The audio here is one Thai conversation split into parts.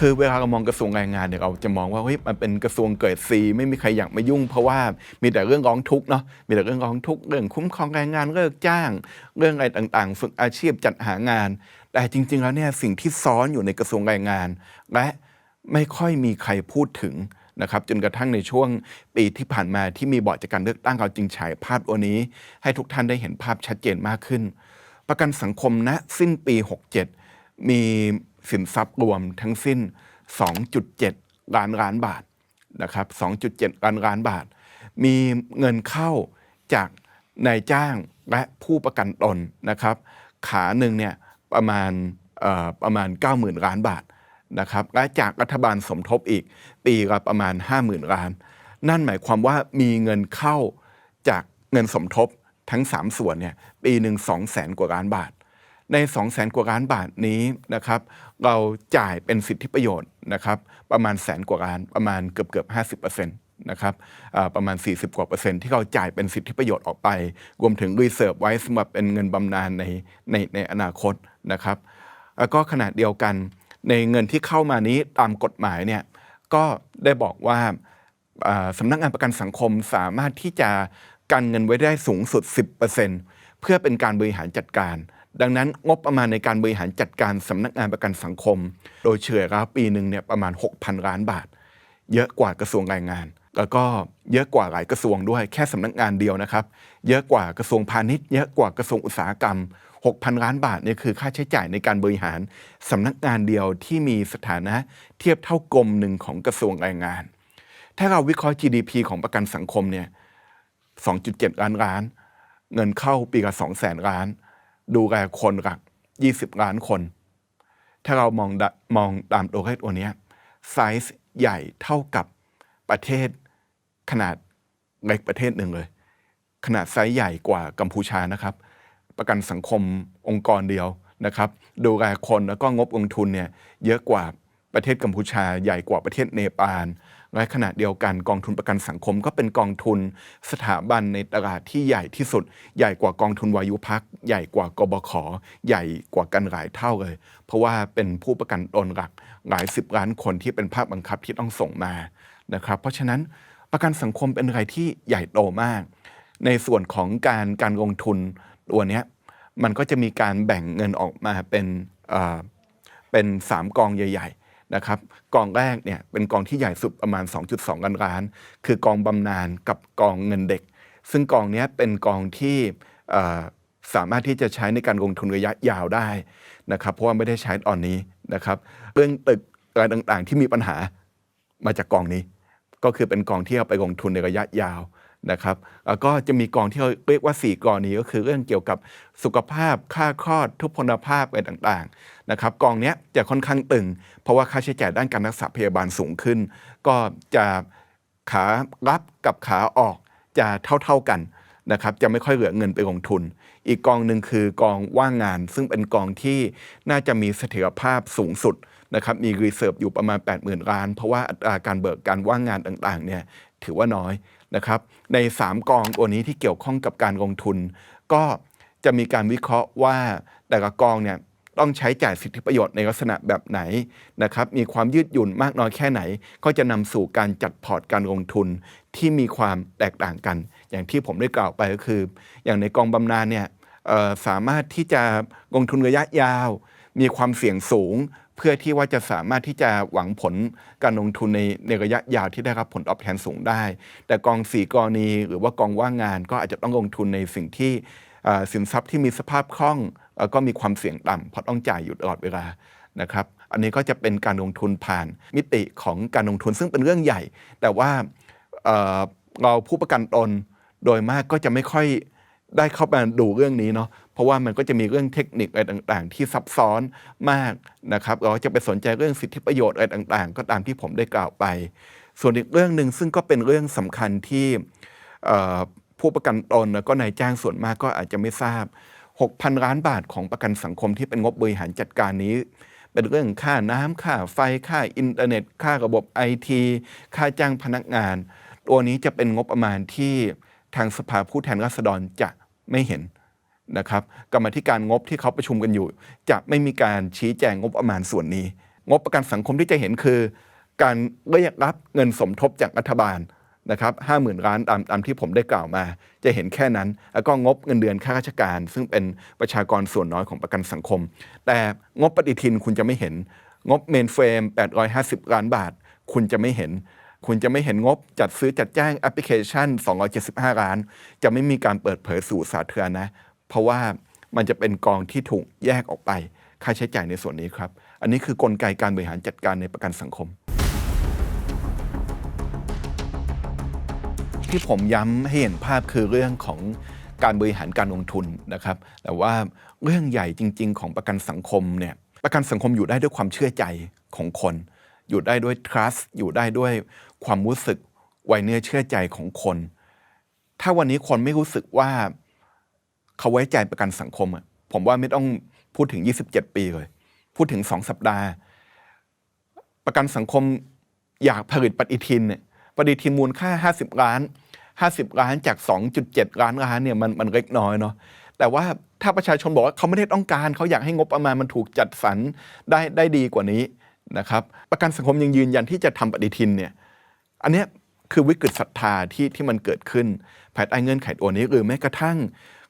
คือเวลาเรามองกระทรวงแรงงานเนี่ยเราจะมองว่าเฮ้ยมันเป็นกระทรวงเกิดซีไม่มีใครอยากมายุ่ง เพราะว่ามีแต่เรื่องร้องทุกข์เนาะมีแต่เรื่องร้องทุกข์เรื่องคุ้มครองแรงงานเลิกจ้าง เรื่องอะไรต่างๆ ฝึกอาชีพจัดหางาน แต่จริง ๆ แล้วเนี่ยสิ่งที่ซ้อนอยู่ในกระทรวงแรงงาน และไม่ค่อยมีใครพูดถึงนะครับจนกระทั่งในช่วงปีที่ผ่านมาที่มีบอร์ดจากการเลือกตั้งเราจึงฉายภาพตัวนี้ ให้ทุกท่านได้เห็นภาพชัดเจนมากขึ้น ประกันสังคมณสิ้นปี 67 มี สินทรัพย์รวมทั้งสิ้น 2.7 ล้านล้านบาทนะครับ 2.7 ล้านล้านบาท มีเงินเข้าจากนายจ้างและผู้ประกันตนนะครับ ขาหนึ่งเนี่ยประมาณประมาณ 90,000 ล้านบาทนะครับและจากรัฐบาลสมทบอีกปีละประมาณ 50,000 ล้าน นั่นหมายความว่ามีเงินเข้าจากเงินสมทบทั้ง 3 ส่วนเนี่ยปีหนึ่ง2 0 0 0 0 0 กว่าล้านบาท ใน 2 0 0 0 0 0กว่าล้านบาทนี้นะครับเราจ่ายเป็นสิทธิประโยชน์นะครับประมาณแสนกว่าล้านประมาณเกือบเกือบห้าสิบเปอร์เซ็นต์นะครับประมาณ 40 กว่าเปอร์เซ็นต์ที่เราจ่ายเป็นสิทธิประโยชน์ออกไป รวมถึงรีเซิร์ฟไว้สำหรับเป็นเงินบำนาญในในในอนาคตนะครับแล้วก็ขณะเดียวกันในเงินที่เข้ามานี้ตามกฎหมายเนี่ยก็ได้บอกว่าอ่าสำนักงานประกันสังคมสามารถที่จะกันเงินไว้ได้สูงสุด 10%เพื่อเป็นการบริหารจัดการ ดังนั้นงบประมาณในการบริหารจัดการสำนักงานประกันสังคม โดยเฉลี่ยแล้วปีหนึ่งเนี่ยประมาณ 6,000 ล้านบาท เยอะกว่ากระทรวงแรงงาน แล้วก็เยอะกว่าหลายกระทรวงด้วยแค่สำนักงานเดียวนะครับ เยอะกว่ากระทรวงพาณิชย์ เยอะกว่ากระทรวงอุตสาหกรรม 6,000 ล้านบาทเนี่ยคือค่าใช้จ่ายในการบริหารสำนักงานเดียวที่มีสถานะเทียบเท่ากรมหนึ่งของกระทรวงแรงงาน ถ้าเราวิเคราะห์ GDP ของประกันสังคมเนี่ย 2.7 ล้านล้าน เงินเข้าปีละ2แสนล้าน ดูแลคนหลัก20ล้านคน ถ้าเรามองดะมองตามตัวเลขตัวนี้ไซส์ใหญ่เท่ากับประเทศขนาดเล็กประเทศหนึ่งเลย ขนาดไซส์ใหญ่กว่ากัมพูชานะครับ ประกันสังคมองค์กรเดียวนะครับ ดูแลคนแล้วก็งบลงทุนเนี่ยเยอะกว่าประเทศกัมพูชาใหญ่กว่าประเทศเนปาล และขณะเดียวกันกองทุนประกันสังคมก็เป็นกองทุนสถาบันในตลาดที่ใหญ่ที่สุด ใหญ่กว่ากองทุนวายุพัก ใหญ่กว่ากบข ใหญ่กว่ากันหลายเท่าเลย เพราะว่าเป็นผู้ประกันตนหลักหลายสิบล้านคนที่เป็นภาคบังคับที่ต้องส่งมานะครับ เพราะฉะนั้นประกันสังคมเป็นอะไรที่ใหญ่โตมาก ในส่วนของการการลงทุนตัวนี้มันก็จะมีการแบ่งเงินออกมาเป็นเป็น3กองใหญ่ นะครับกองแรกเนี่ยเป็นกองที่ใหญ่สุดประมาณ 2.2ล้านล้าน คือกองบำนาญกับกองเงินเด็ก ซึ่งกองนี้เป็นกองที่สามารถที่จะใช้ในการลงทุนระยะยาวได้นะครับ เพราะว่าไม่ได้ใช้ตอนนี้นะครับเรื่องตึกอะไรต่างๆ ที่มีปัญหามาจากกองนี้ ก็คือเป็นกองที่เอาไปลงทุนในระยะยาว นะครับแล้วก็จะมีกองที่เราเรียกว่า 4 กองนี้ก็คือเรื่องเกี่ยวกับสุขภาพค่าคลอดทุพพลภาพอะไรต่างๆนะครับกองนี้จะค่อนข้างตึง เพราะว่าค่าใช้จ่ายด้านการรักษาพยาบาลสูงขึ้น ก็จะขารับกับขาออกจะเท่า ๆกันนะครับจะไม่ค่อยเหลือเงินไปลงทุน อีกกองหนึ่งคือกองว่างงาน ซึ่งเป็นกองที่น่าจะมีเสถียรภาพสูงสุดนะครับมีรีเซิร์ฟอยู่ประมาณ 80,000ล้าน เพราะว่าอัตราการเบิกการว่างงานต่างๆเนี่ยถือว่าน้อย นะครับใน 3 กองตัวนี้ที่เกี่ยวข้องกับการลงทุน ก็จะมีการวิเคราะห์ว่าแต่ละกองเนี่ยต้องใช้จ่ายสิทธิประโยชน์ในลักษณะแบบไหนนะครับมีความยืดหยุ่นมากน้อยแค่ไหน ก็จะนำสู่การจัดพอร์ตการลงทุนที่มีความแตกต่างกัน อย่างที่ผมได้กล่าวไปก็คือ อย่างในกองบำนาญเนี่ยสามารถที่จะลงทุนระยะยาว มีความเสี่ยงสูง เพื่อที่ว่าจะสามารถที่จะหวังผลการลงทุนในในระยะยาวที่ได้รับผลตอบแทนสูงได้ แต่กองสี่กรณีหรือว่ากองว่างงานก็อาจจะต้องลงทุนในสิ่งที่สินทรัพย์ที่มีสภาพคล่องแล้วก็มีความเสี่ยงต่ำเพราะต้องจ่ายอยู่ตลอดเวลานะครับอันนี้ก็จะเป็นการลงทุนผ่านมิติของการลงทุนซึ่งเป็นเรื่องใหญ่ แต่ว่าเเราผู้ประกันตนโดยมากก็จะไม่ค่อยได้เข้ามาดูเรื่องนี้เนาะ ราะว่ามันก็จะมีเรื่องเทคนิคอะไรต่างๆ ที่ซับซ้อนมากนะครับเราจะไปสนใจเรื่องสิทธิประโยชน์อะไรต่างๆ ก็ตามที่ผมได้กล่าวไป ส่วนอีกเรื่องหนึ่งซึ่งก็เป็นเรื่องสำคัญที่ผู้ประกันตนแล้วก็นายจ้างส่วนมากก็อาจจะไม่ทราบ 6,000 ล้านบาทของประกันสังคมที่เป็นงบบริหารจัดการนี้ เป็นเรื่องค่าน้ำค่าไฟค่าอินเทอร์เน็ต ค่าระบบไอทีค่าจ้างพนักงาน ตัวนี้จะเป็นงบประมาณที่ทางสภาผู้แทนราษฎรจะไม่เห็น นะครับกรรมธิการงบที่เขาประชุมกันอยู่ จะไม่มีการชี้แจงงบประมาณส่วนนี้ งบประกันสังคมที่จะเห็นคือ การเรียกรับเงินสมทบจากรัฐบาลนะครับห้าหมื่นล้านตามตามที่ผมได้กล่าวมา จะเห็นแค่นั้น แล้วก็งบเงินเดือนข้าราชการ ซึ่งเป็นประชากรส่วนน้อยของประกันสังคม แต่งบปฏิทินคุณจะไม่เห็น งบเมนเฟรม 850 ล้านบาท คุณจะไม่เห็น คุณจะไม่เห็นงบจัดซื้อจัดจ้างแอปพลิเคชัน 275 ล้าน จะไม่มีการเปิดเผยสู่สาธารณะ เพราะว่ามันจะเป็นกองที่ถูกแยกออกไปค่าใช้จ่ายในส่วนนี้ครับ อันนี้คือกลไกการบริหารจัดการในประกันสังคม ที่ผมย้ำให้เห็นภาพคือเรื่องของการบริหารการลงทุนนะครับ แต่ว่าเรื่องใหญ่จริง ๆ ของประกันสังคมเนี่ยประกันสังคมอยู่ได้ด้วยความเชื่อใจของคน อยู่ได้ด้วย trust อยู่ได้ด้วยความรู้สึกไวเนื้อเชื่อใจของคน ถ้าวันนี้คนไม่รู้สึกว่า เขาไว้ใจประกันสังคมอะผมว่าไม่ต้องพูดถึง 27 ปีเลย พูดถึง2สัปดาห์ ประกันสังคมอยากผลิตปฏิทินเนี่ยปฏิทินมูลค่า 50 ล้าน 50 ล้านจาก 2.7 ล้านล้านเนี่ยมันมันเล็กน้อยเนาะแต่ว่าถ้าประชาชนบอกว่าเขาไม่ได้ต้องการ เขาอยากให้งบประมาณมันถูกจัดสรรได้ได้ดีกว่านี้นะครับ ประกันสังคมยังยืนยันที่จะทำปฏิทินเนี่ยอันเนี้ยคือวิกฤตศรัทธาที่ที่มันเกิดขึ้นภายใต้เงื่อนไขตัวนี้หรือแม้กระทั่ง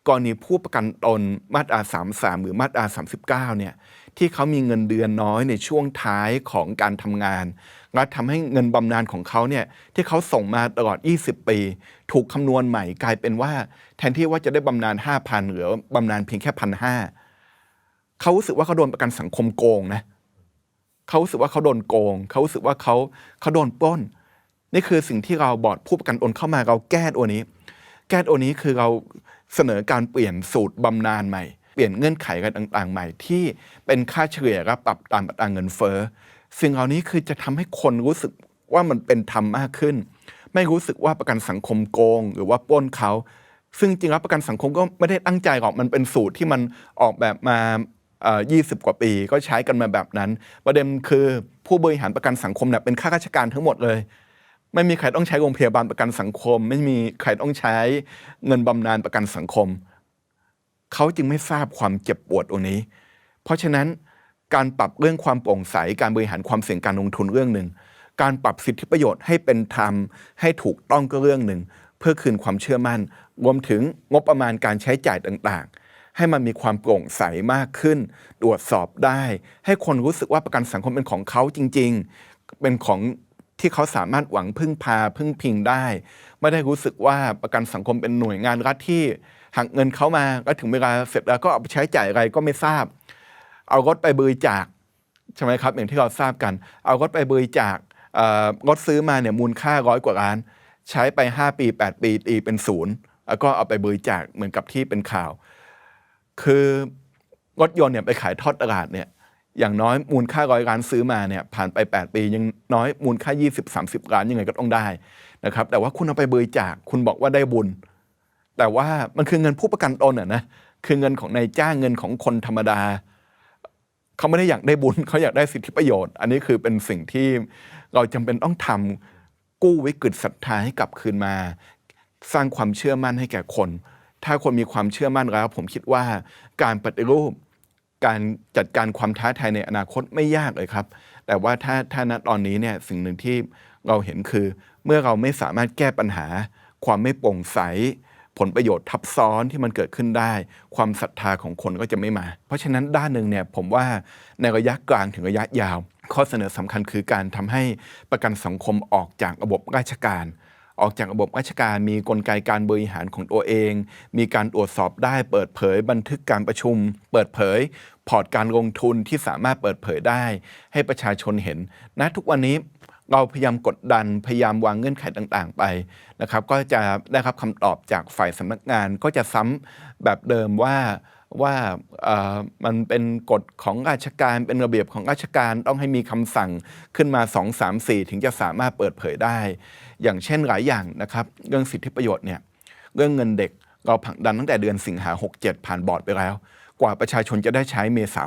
กรณีผู้ประกันตนมาตรา 33 หรือมาตรา 39 เนี่ยที่เขามีเงินเดือนน้อยในช่วงท้ายของการทำงานและทำให้เงินบำนาญของเขาเนี่ยที่เขาส่งมาตลอด 20 ปี ถูกคำนวณใหม่กลายเป็นว่า แทนที่ว่าจะได้บำนาญ5,000หรือบำนาญเพียงแค่พันห้าเขารู้สึกว่าเขาโดนประกันสังคมโกงนะเขารู้สึกว่าเขาโดนโกงเขารู้สึกว่าเขาเขาโดนปล้น นี่คือสิ่งที่เราบอร์ดผู้ประกันตนเข้ามาเราแก้ตัวนี้ แก้ตัวนี้คือเรา เสนอการเปลี่ยนสูตรบำนาญใหม่ เปลี่ยนเงื่อนไขกันต่างๆ ใหม่ที่เป็นค่าเฉลี่ยรับปรับตามอัตราเงินเฟ้อสิ่งเหล่านี้คือจะทำให้คนรู้สึกว่ามันเป็นธรรมมากขึ้น ไม่รู้สึกว่าประกันสังคมโกง หรือว่าปล้นเขา ซึ่งจริงแล้วประกันสังคมก็ไม่ได้ตั้งใจหรอกมันเป็นสูตรที่มันออกแบบมา20 กว่าปีก็ใช้กันมาแบบนั้น ประเด็นคือผู้บริหารประกันสังคมเนี่ยเป็นข้าราชการทั้งหมดเลย ไม่มีใครต้องใช้โรงพยาบาลประกันสังคม ไม่มีใครต้องใช้เงินบำนาญประกันสังคม เขาจึงไม่ทราบความเจ็บปวดตรงนี้ เพราะฉะนั้นการปรับเรื่องความโปร่งใสการบริหารความเสี่ยงการลงทุนเรื่องหนึ่งการปรับสิทธิประโยชน์ให้เป็นธรรม ให้ถูกต้องก็เรื่องหนึ่ง เพื่อคืนความเชื่อมั่น รวมถึงงบประมาณการใช้จ่ายต่างๆ ให้มันมีความโปร่งใสมากขึ้น ตรวจสอบได้ ให้คนรู้สึกว่าประกันสังคมเป็นของเขาจริง ๆ เป็นของ ที่เขาสามารถหวังพึ่งพาพึ่งพิงได้ ไม่ได้รู้สึกว่าประกันสังคมเป็นหน่วยงานรัฐที่หักเงินเขามาก็ถึงเวลาเสร็จแล้วก็เอาไปใช้จ่ายอะไรก็ไม่ทราบ เอารถไปบริจาคใช่ไหมครับอย่างที่เราทราบกัน เอารถไปบริจาครถซื้อมาเนี่ยมูลค่าร้อยกว่าล้าน ใช้ไป 5 ปี 8 ปีตีเป็นศูนย์แล้วก็เอาไปบริจาคเหมือนกับที่เป็นข่าว คือรถยนต์เนี่ยไปขายทอดตลาดเนี่ย อย่างน้อยมูลค่าร้อยล้านซื้อมาเนี่ยผ่านไป 8 ปียังน้อยมูลค่า 20-30 ล้านยังไงก็ต้องได้นะครับแต่ว่าคุณเอาไปบริจาคคุณบอกว่าได้บุญ แต่ว่ามันคือเงินผู้ประกันตนอะนะคือเงินของนายจ้างเงินของคนธรรมดา เขาไม่ได้อยากได้บุญเขาอยากได้สิทธิประโยชน์ อันนี้คือเป็นสิ่งที่เราจำเป็นต้องทำกู้วิกฤตศรัทธาให้กลับคืนมา สร้างความเชื่อมั่นให้แก่คน ถ้าคนมีความเชื่อมั่นแล้ว ผมคิดว่าการปฏิรูป การจัดการความท้าทายในอนาคตไม่ยากเลยครับ แต่ว่าถ้าถ้าณตอนนี้เนี่ยสิ่งหนึ่งที่เราเห็นคือ เมื่อเราไม่สามารถแก้ปัญหา ความไม่โปร่งใส ผลประโยชน์ทับซ้อนที่มันเกิดขึ้นได้ ความศรัทธาของคนก็จะไม่มา เพราะฉะนั้นด้านหนึ่งเนี่ยผมว่าในระยะกลางถึงระยะยาว ข้อเสนอสำคัญคือการทำให้ประกันสังคมออกจากระบบราชการ ออกจากระบบราชการมีกลไกการบริหารของตัวเอง มีการตรวจสอบได้เปิดเผย บันทึกการประชุม เปิดเผย พอร์ตการลงทุนที่สามารถเปิดเผยได้ ให้ประชาชนเห็นนะทุกวันนี้เราพยายามกดดันพยายามวางเงื่อนไขต่างๆ ไปนะครับ ก็จะได้รับคำตอบจากฝ่ายสำนักงานก็จะซ้ำแบบเดิมว่า ว่ามันเป็นกฎของราชการเป็นระเบียบของราชการต้องให้มีคำสั่งขึ้นมา 2 3 4 ถึงจะสามารถเปิดเผยได้ อย่างเช่นหลายอย่างนะครับ เรื่องสิทธิประโยชน์เนี่ยเรื่องเงินเด็กเราผลักดันตั้งแต่เดือนสิงหา 67 ผ่านบอร์ดไปแล้ว กว่าประชาชนจะได้ใช้เมษา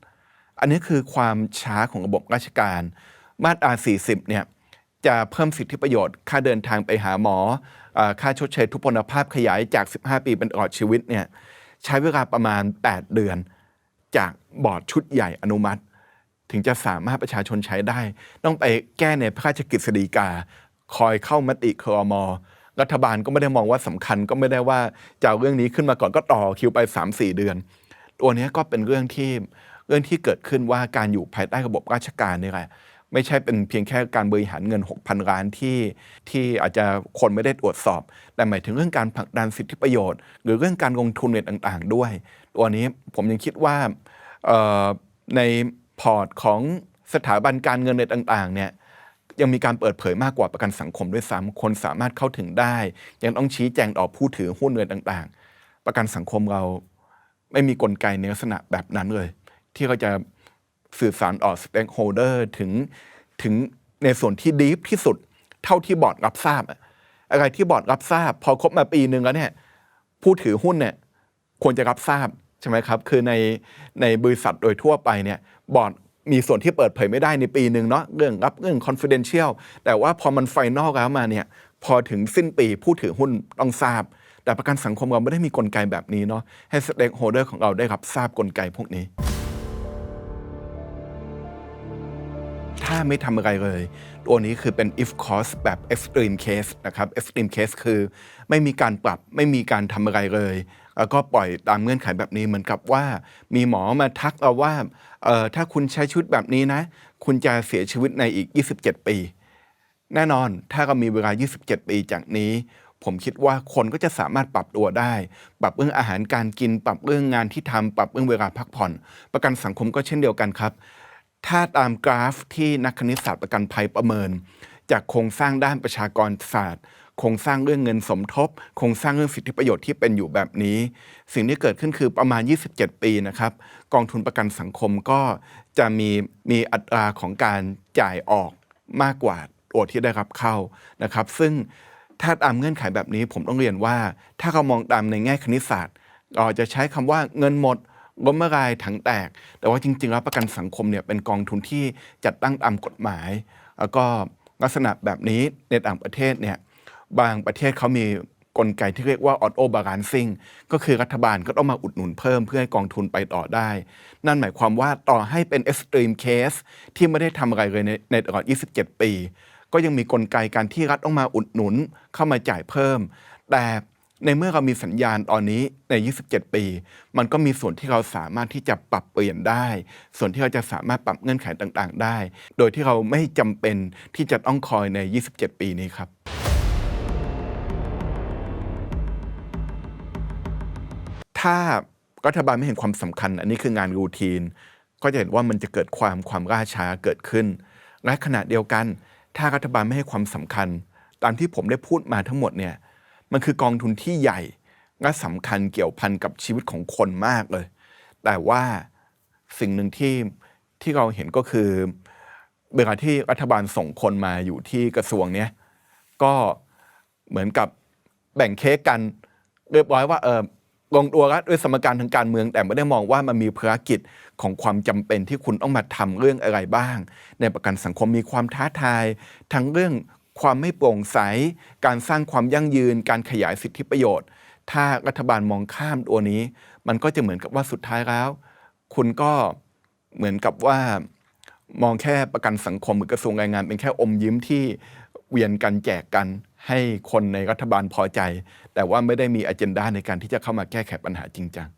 68 อันนี้คือความช้าของระบบราชการ มาตรา 40 เนี่ยจะเพิ่มสิทธิประโยชน์ ค่าเดินทางไปหาหมอเอ่อค่าชดเชยทุพพลภาพขยายจาก 15 ปีเป็นตลอดชีวิตเนี่ย ใช้เวลาประมาณ 8 เดือน จากบอร์ดชุดใหญ่อนุมัติ ถึงจะสามารถประชาชนใช้ได้ ต้องไปแก้ในพระราชกฤษฎีกา คอยเข้ามติครมรัฐบาลก็ไม่ได้มองว่าสำคัญก็ไม่ได้ว่าจะเอาเรื่องนี้ขึ้นมาก่อนก็ต่อคิวไป 3-4 เดือน ตัวนี้ก็เป็นเรื่องที่เรื่องที่เกิดขึ้นว่าการอยู่ภายใต้ระบบราชการนี่แหละ ไม่ใช่เป็นเพียงแค่การบริหารเงิน 6,000 ล้านที่ที่อาจจะคนไม่ได้ตรวจสอบ แต่หมายถึงเรื่องการผลักดันสิทธิประโยชน์ หรือเรื่องการลงทุนในต่างๆ ด้วย ตัวนี้ผมยังคิดว่าในพอร์ตของสถาบันการเงินในต่างๆเนี่ยยังมีการเปิดเผยมากกว่าประกันสังคมด้วยซ้ำคนสามารถเข้าถึงได้ ยังต้องชี้แจงต่อผู้ถือหุ้นเงินต่าง ๆ ประกันสังคมเราไม่มีกลไกในลักษณะแบบนั้นเลย ที่เขาจะ สื่อสารออกสเต็กโฮเดอร์ถึงถึงในส่วนที่ดีฟที่สุด เท่าที่บอร์ดรับทราบอะอะไรที่บอร์ดรับทราบ พอครบมาปีหนึ่งแล้วเนี่ยผู้ถือหุ้นเนี่ยควรจะรับทราบใช่ไหมครับ คือในในบริษัทโดยทั่วไปเนี่ยบอร์ดมีส่วนที่เปิดเผยไม่ได้ในปีหนึ่งเนาะเรื่องรับเรื่อง confidential แต่ว่าพอมันไฟนอลแล้วมาเนี่ยพอถึงสิ้นปีผู้ถือหุ้นต้องทราบ แต่ประกันสังคมเราไม่ได้มีกลไกแบบนี้เนาะให้สเต็กโฮเดอร์ของเราได้รับทราบกลไกพวกนี้าไม่ทำอะไรเลย ตัวนี้คือเป็น if cost แบบ extreme case นะครับ extreme case คือไม่มีการปรับไม่มีการทำอะไรเลย แล้วก็ปล่อยตามเงื่อนไขแบบนี้เหมือนกับว่า มีหมอมาทักเราว่าเออถ้าคุณใช้ชีวิตแบบนี้นะ คุณจะเสียชีวิตในอีก 27 ปี แน่นอนถ้าเรามีเวลา 27 ปีจากนี้ผมคิดว่าคนก็จะสามารถปรับตัวได้ ปรับเรื่องอาหารการกิน ปรับเรื่องงานที่ทำปรับเรื่องเวลาพักผ่อน ประกันสังคมก็เช่นเดียวกันครับ ถ้าตามกราฟที่นักคณิตศาสตร์ประกันภัยประเมิน จากโครงสร้างด้านประชากรศาสตร์โครงสร้างเรื่องเงินสมทบโครงสร้างเรื่องสิทธิประโยชน์ที่เป็นอยู่แบบนี้ สิ่งที่เกิดขึ้นคือประมาณ 27 ปีนะครับกองทุนประกันสังคมก็จะมีมีอัตราของการจ่ายออกมากกว่าตัวที่ได้รับเข้านะครับ ซึ่งถ้าตามเงื่อนไขแบบนี้ผมต้องเรียนว่า ถ้าเรามองตามในแง่คณิตศาสตร์เราจะใช้คำว่าเงินหมด ล้มละลายถังแตก แต่ว่าจริง ๆ แล้วประกันสังคมเนี่ยเป็นกองทุนที่จัดตั้งตามกฎหมาย แล้วก็ลักษณะแบบนี้ในต่างประเทศเนี่ยบางประเทศเขามีกลไกที่เรียกว่า auto balancing ก็คือรัฐบาลก็ต้องมาอุดหนุนเพิ่มเพื่อให้กองทุนไปต่อได้ นั่นหมายความว่าต่อให้เป็น extreme case ที่ไม่ได้ทำอะไรเลยในในตลอด 27 ปี ก็ยังมีกลไกการที่รัฐต้องมาอุดหนุนเข้ามาจ่ายเพิ่ม แต่ ในเมื่อเรามีสัญญาณตอนนี้ใน 27 ปี มันก็มีส่วนที่เราสามารถที่จะปรับเปลี่ยนได้ ส่วนที่เราจะสามารถปรับเงื่อนไขต่างๆ ได้ โดยที่เราไม่จำเป็นที่จะต้องคอยใน 27 ปีนี้ครับถ้ารัฐบาลไม่เห็นความสำคัญ อันนี้คืองานรูทีน ก็จะเห็นว่ามันจะเกิดความความล่าช้าเกิดขึ้น และขณะเดียวกัน ถ้ารัฐบาลไม่ให้ความสำคัญ ตามที่ผมได้พูดมาทั้งหมดเนี่ย มันคือกองทุนที่ใหญ่และสำคัญเกี่ยวพันกับชีวิตของคนมากเลย แต่ว่าสิ่งหนึ่งที่ที่เราเห็นก็คือ เวลาที่รัฐบาลส่งคนมาอยู่ที่กระทรวงเนี้ยก็เหมือนกับแบ่งเค้กกันเรียบร้อยว่าเออลงตัวแล้วด้วยสมการทางการเมือง แต่ไม่ได้มองว่ามันมีภารกิจของความจำเป็นที่คุณต้องมาทำเรื่องอะไรบ้าง ในประกันสังคมมีความท้าทายทั้งเรื่อง ความไม่โปร่งใส การสร้างความยั่งยืน การขยายสิทธิประโยชน์ ถ้ารัฐบาลมองข้ามตัวนี้ มันก็จะเหมือนกับว่าสุดท้ายแล้ว คุณก็เหมือนกับว่ามองแค่ประกันสังคมหรือกระทรวงแรงงาน เป็นแค่อมยิ้มที่เวียนกันแจกกัน ให้คนในรัฐบาลพอใจ แต่ว่าไม่ได้มีอ g e n d a ในการที่จะเข้ามาแก้ไขปัญหาจริงจัง